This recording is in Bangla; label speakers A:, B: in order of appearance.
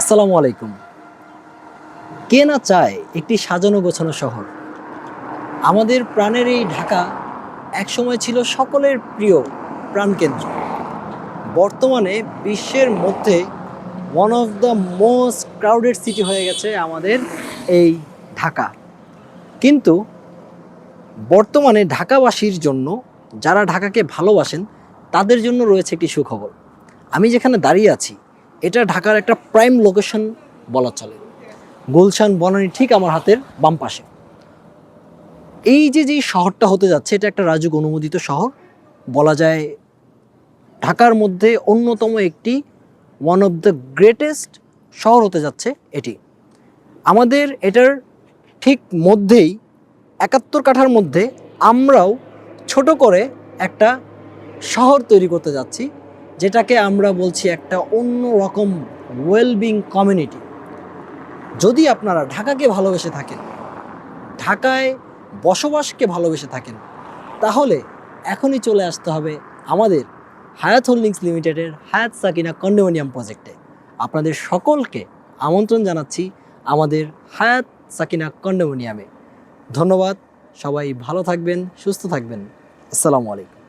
A: আসসালামু আলাইকুম। কে না চায় একটি সাজানো গোছানো শহর? আমাদের প্রাণের এই ঢাকা একসময় ছিল সকলের প্রিয় প্রাণকেন্দ্র। বর্তমানে বিশ্বের মধ্যে one of the most crowded city হয়ে গেছে আমাদের এই ঢাকা। কিন্তু বর্তমানে ঢাকাবাসীর জন্য, যারা ঢাকাকে ভালোবাসেন, তাদের জন্য রয়েছে একটি সুখবর। আমি যেখানে দাঁড়িয়ে আছি এটা ঢাকার একটা প্রাইম লোকেশন বলা চলে। গুলশান, বনানী ঠিক আমার হাতের বাম পাশে। এই যে যে শহরটা হতে যাচ্ছে, এটা একটা রাজুক অনুমোদিত শহর। বলা যায় ঢাকার মধ্যে অন্যতম একটি ওয়ান অফ দ্য গ্রেটেস্ট শহর হতে যাচ্ছে এটি। আমাদের এটার ঠিক মধ্যেই, একাত্তর কাঠার মধ্যে আমরাও ছোট করে একটা শহর তৈরি করতে যাচ্ছি। যেটাকে আমরা বলছি একটা অন্য রকম ওয়েলবিং কমিউনিটি যদি আপনারা ঢাকাকে ভালোবেসে থাকেন, ঢাকায় বসবাসকে ভালোবেসে থাকেন, তাহলে এখনই চলে আসতে হবে আমাদের হায়াত হোল্ডিংস লিমিটেডের হায়াত সাকিনা কন্ডোমিনিয়াম প্রজেক্টে। আপনাদের সকলকে আমন্ত্রণ জানাচ্ছি আমাদের হায়াত সাকিনা কন্ডোমিনিয়ামে। ধন্যবাদ, সবাই ভালো থাকবেন, সুস্থ থাকবেন। আসসালামু আলাইকুম।